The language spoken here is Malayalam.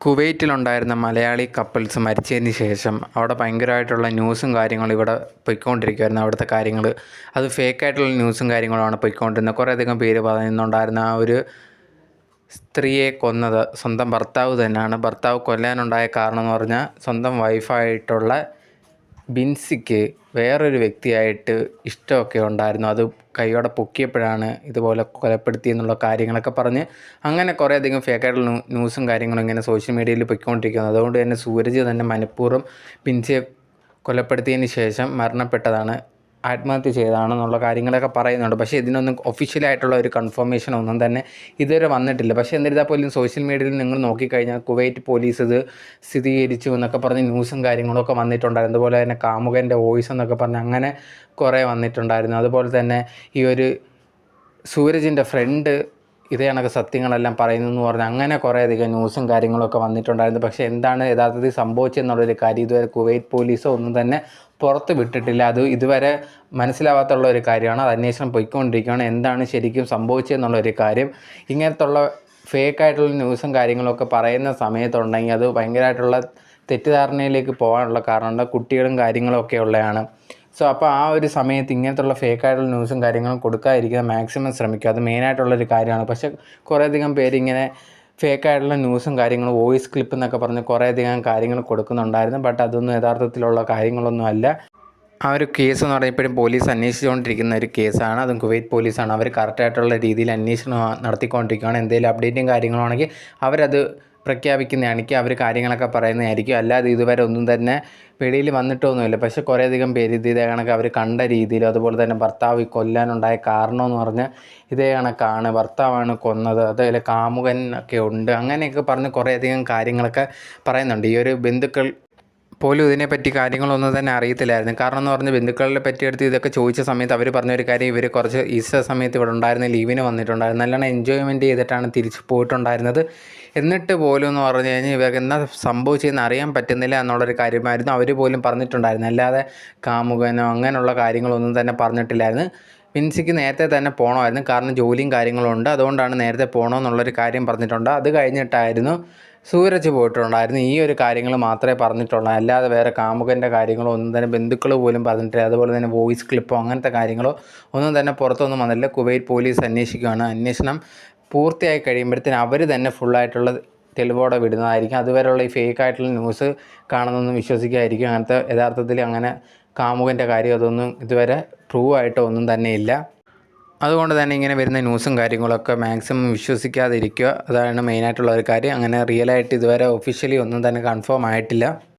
കുവൈറ്റിലുണ്ടായിരുന്ന മലയാളി കപ്പിൾസ് മരിച്ചതിന് ശേഷം അവിടെ ഭയങ്കരമായിട്ടുള്ള ന്യൂസും കാര്യങ്ങളും ഇവിടെ പൊയ്ക്കൊണ്ടിരിക്കുമായിരുന്നു അവിടുത്തെ കാര്യങ്ങൾ അത് ഫേക്കായിട്ടുള്ള ന്യൂസും കാര്യങ്ങളുമാണ് പൊയ്ക്കൊണ്ടിരുന്നത്. കുറേയധികം പേര് പറയുന്നുണ്ടായിരുന്ന ആ ഒരു സ്ത്രീയെ കൊന്നത് സ്വന്തം ഭർത്താവ് തന്നെയാണ്. ഭർത്താവ് കൊല്ലാനുണ്ടായ കാരണം എന്ന് പറഞ്ഞാൽ സ്വന്തം വൈഫായിട്ടുള്ള ബിൻസിക്ക് വേറൊരു വ്യക്തിയായിട്ട് ഇഷ്ടമൊക്കെ ഉണ്ടായിരുന്നു. അത് കൈയോടെ പൊക്കിയപ്പോഴാണ് ഇതുപോലെ കൊലപ്പെടുത്തി എന്നുള്ള കാര്യങ്ങളൊക്കെ പറഞ്ഞ് അങ്ങനെ കുറേ അധികം ഫേക്കായിട്ടുള്ള ന്യൂ- ന്യൂസും കാര്യങ്ങളും ഇങ്ങനെ സോഷ്യൽ മീഡിയയിൽ പൊയ്ക്കൊണ്ടിരിക്കുന്നത് അതുകൊണ്ട് തന്നെ സൂരജ് തന്നെ മനഃപൂർവം ബിൻസിയെ കൊലപ്പെടുത്തിയതിന് ശേഷം മരണപ്പെട്ടതാണ് ആത്മഹത്യ ചെയ്തതാണെന്നുള്ള കാര്യങ്ങളൊക്കെ പറയുന്നുണ്ട്. പക്ഷേ ഇതിനൊന്നും ഒഫീഷ്യലായിട്ടുള്ള ഒരു കൺഫർമേഷൻ ഒന്നും തന്നെ ഇതുവരെ വന്നിട്ടില്ല. പക്ഷേ എന്നിരുന്നാൽ പോലും സോഷ്യൽ മീഡിയയിൽ നിങ്ങൾ നോക്കിക്കഴിഞ്ഞാൽ കുവൈറ്റ് പോലീസ് ഇത് സ്ഥിരീകരിച്ചു എന്നൊക്കെ പറഞ്ഞ് ന്യൂസും കാര്യങ്ങളൊക്കെ വന്നിട്ടുണ്ടായിരുന്നു. അതുപോലെ തന്നെ കാമുകന്റെ വോയിസ് എന്നൊക്കെ പറഞ്ഞ് അങ്ങനെ കുറേ വന്നിട്ടുണ്ടായിരുന്നു. അതുപോലെ തന്നെ ഈ ഒരു സൂരജിന്റെ ഫ്രണ്ട് ഇതേ കണക്ക് സത്യങ്ങളെല്ലാം പറയുന്നതെന്ന് പറഞ്ഞ് അങ്ങനെ കുറേയധികം ന്യൂസും കാര്യങ്ങളൊക്കെ വന്നിട്ടുണ്ടായിരുന്നു. പക്ഷേ എന്താണ് യഥാർത്ഥത്തിൽ സംഭവിച്ചെന്നുള്ളൊരു കാര്യം ഇതുവരെ കുവൈറ്റ് പോലീസോ ഒന്നും തന്നെ പുറത്ത് വിട്ടിട്ടില്ല. അത് ഇതുവരെ മനസ്സിലാവാത്തുള്ള ഒരു കാര്യമാണ്. അത് അന്വേഷണം പോയിക്കൊണ്ടിരിക്കുകയാണ്. എന്താണ് ശരിക്കും സംഭവിച്ചതെന്നുള്ള ഒരു കാര്യം. ഇങ്ങനത്തുള്ള ഫേക്കായിട്ടുള്ള ന്യൂസും കാര്യങ്ങളൊക്കെ പറയുന്ന സമയത്തുണ്ടെങ്കിൽ അത് ഭയങ്കരമായിട്ടുള്ള തെറ്റിദ്ധാരണയിലേക്ക് പോകാനുള്ള കാരണമുണ്ട്. കുട്ടികളും കാര്യങ്ങളൊക്കെ ഉള്ളതാണ്. സോ അപ്പോൾ ആ ഒരു സമയത്ത് ഇങ്ങനത്തുള്ള ഫേക്കായിട്ടുള്ള ന്യൂസും കാര്യങ്ങളും കൊടുക്കാതിരിക്കാൻ മാക്സിമം ശ്രമിക്കുക. അത് മെയിനായിട്ടുള്ളൊരു കാര്യമാണ്. പക്ഷേ കുറേയധികം പേര് ഇങ്ങനെ ഫേക്കായിട്ടുള്ള ന്യൂസും കാര്യങ്ങളും വോയിസ് ക്ലിപ്പ് എന്നൊക്കെ പറഞ്ഞ് കുറേയധികം കാര്യങ്ങൾ കൊടുക്കുന്നുണ്ടായിരുന്നു. ബട്ട് അതൊന്നും യഥാർത്ഥത്തിലുള്ള കാര്യങ്ങളൊന്നും അല്ല. ആ ഒരു കേസ് എന്ന് പറഞ്ഞാൽ ഇപ്പോഴും പോലീസ് അന്വേഷിച്ചുകൊണ്ടിരിക്കുന്ന ഒരു കേസാണ് അതും കുവൈറ്റ് പോലീസാണ് അവർ കറക്റ്റായിട്ടുള്ള രീതിയിൽ അന്വേഷണം നടത്തിക്കൊണ്ടിരിക്കുകയാണ്. എന്തെങ്കിലും അപ്ഡേറ്റും കാര്യങ്ങളാണെങ്കിൽ അവരത് പ്രഖ്യാപിക്കുന്നതാണെങ്കിൽ അവർ കാര്യങ്ങളൊക്കെ പറയുന്നതായിരിക്കും. അല്ലാതെ ഇതുവരെ ഒന്നും തന്നെ വെളിയിൽ വന്നിട്ടൊന്നുമില്ല. പക്ഷേ കുറേയധികം പേര് ഇത് ഇതേ കണക്ക് അവർ കണ്ട രീതിയിലും അതുപോലെ തന്നെ ഭർത്താവ് കൊല്ലാനുണ്ടായ കാരണമെന്ന് പറഞ്ഞാൽ ഇതേ കണക്കാണ്. ഭർത്താവാണ് കൊന്നത്. അതേപോലെ കാമുകൻ ഒക്കെ ഉണ്ട്. അങ്ങനെയൊക്കെ പറഞ്ഞ് കുറേയധികം കാര്യങ്ങളൊക്കെ പറയുന്നുണ്ട്. ഈ ഒരു ബന്ധുക്കൾ പോലും ഇതിനെപ്പറ്റി കാര്യങ്ങളൊന്നും തന്നെ അറിയത്തില്ലായിരുന്നു. കാരണം എന്ന് പറഞ്ഞാൽ ബന്ധുക്കളെ പറ്റിയെടുത്ത് ഇതൊക്കെ ചോദിച്ച സമയത്ത് അവർ പറഞ്ഞ ഒരു കാര്യം ഇവർ കുറച്ച് ഈസ്റ്റർ സമയത്ത് ഇവിടെ ഉണ്ടായിരുന്ന ലീവിന് വന്നിട്ടുണ്ടായിരുന്നു. നല്ലോണം എൻജോയ്മെന്റ് ചെയ്തിട്ടാണ് തിരിച്ച് പോയിട്ടുണ്ടായിരുന്നത്. എന്നിട്ട് പോലും എന്ന് പറഞ്ഞു കഴിഞ്ഞാൽ ഇവർക്ക് എന്താ സംഭവിച്ചതെന്ന് അറിയാൻ പറ്റുന്നില്ല എന്നുള്ളൊരു കാര്യമായിരുന്നു അവർ പോലും പറഞ്ഞിട്ടുണ്ടായിരുന്നു അല്ലാതെ കാമുകനോ അങ്ങനെയുള്ള കാര്യങ്ങളൊന്നും തന്നെ പറഞ്ഞിട്ടില്ലായിരുന്നു. വിൻസിക്ക് നേരത്തെ തന്നെ പോകണമായിരുന്നു കാരണം ജോലിയും കാര്യങ്ങളും ഉണ്ട്. അതുകൊണ്ടാണ് നേരത്തെ പോകണമെന്നുള്ളൊരു കാര്യം പറഞ്ഞിട്ടുണ്ട്. അത് കഴിഞ്ഞിട്ടായിരുന്നു സൂരജ് പോയിട്ടുണ്ടായിരുന്നു. ഈ ഒരു കാര്യങ്ങൾ മാത്രമേ പറഞ്ഞിട്ടുള്ളൂ. അല്ലാതെ വേറെ കാമുകന്റെ കാര്യങ്ങളോ ഒന്നും തന്നെ ബന്ധുക്കൾ പോലും പറഞ്ഞിട്ടില്ല. അതുപോലെ തന്നെ വോയിസ് ക്ലിപ്പോ അങ്ങനത്തെ കാര്യങ്ങളോ ഒന്നും തന്നെ പുറത്തൊന്നും വന്നില്ല കുവൈറ്റ് പോലീസ് അന്വേഷിക്കുകയാണ്. അന്വേഷണം പൂർത്തിയായി കഴിയുമ്പോഴത്തേന് അവർ തന്നെ ഫുള്ളായിട്ടുള്ള തെളിവോടെ വിടുന്നതായിരിക്കും. അതുവരെയുള്ള ഈ ഫേക്ക് ആയിട്ടുള്ള ന്യൂസ് കാണുന്നൊന്നും വിശ്വസിക്കാതിരിക്കും. അങ്ങനത്തെ യഥാർത്ഥത്തിൽ അങ്ങനെ കാമുകന്റെ കാര്യം അതൊന്നും ഇതുവരെ പ്രൂവ് ആയിട്ടോ ഒന്നും തന്നെ ഇല്ല. അതുകൊണ്ട് തന്നെ ഇങ്ങനെ വരുന്ന ന്യൂസും കാര്യങ്ങളൊക്കെ മാക്സിമം വിശ്വസിക്കാതിരിക്കുക. അതാണ് മെയിനായിട്ടുള്ള ഒരു കാര്യം. അങ്ങനെ റിയലായിട്ട് ഇതുവരെ ഒഫീഷ്യലി ഒന്നും തന്നെ കൺഫേം ആയിട്ടില്ല.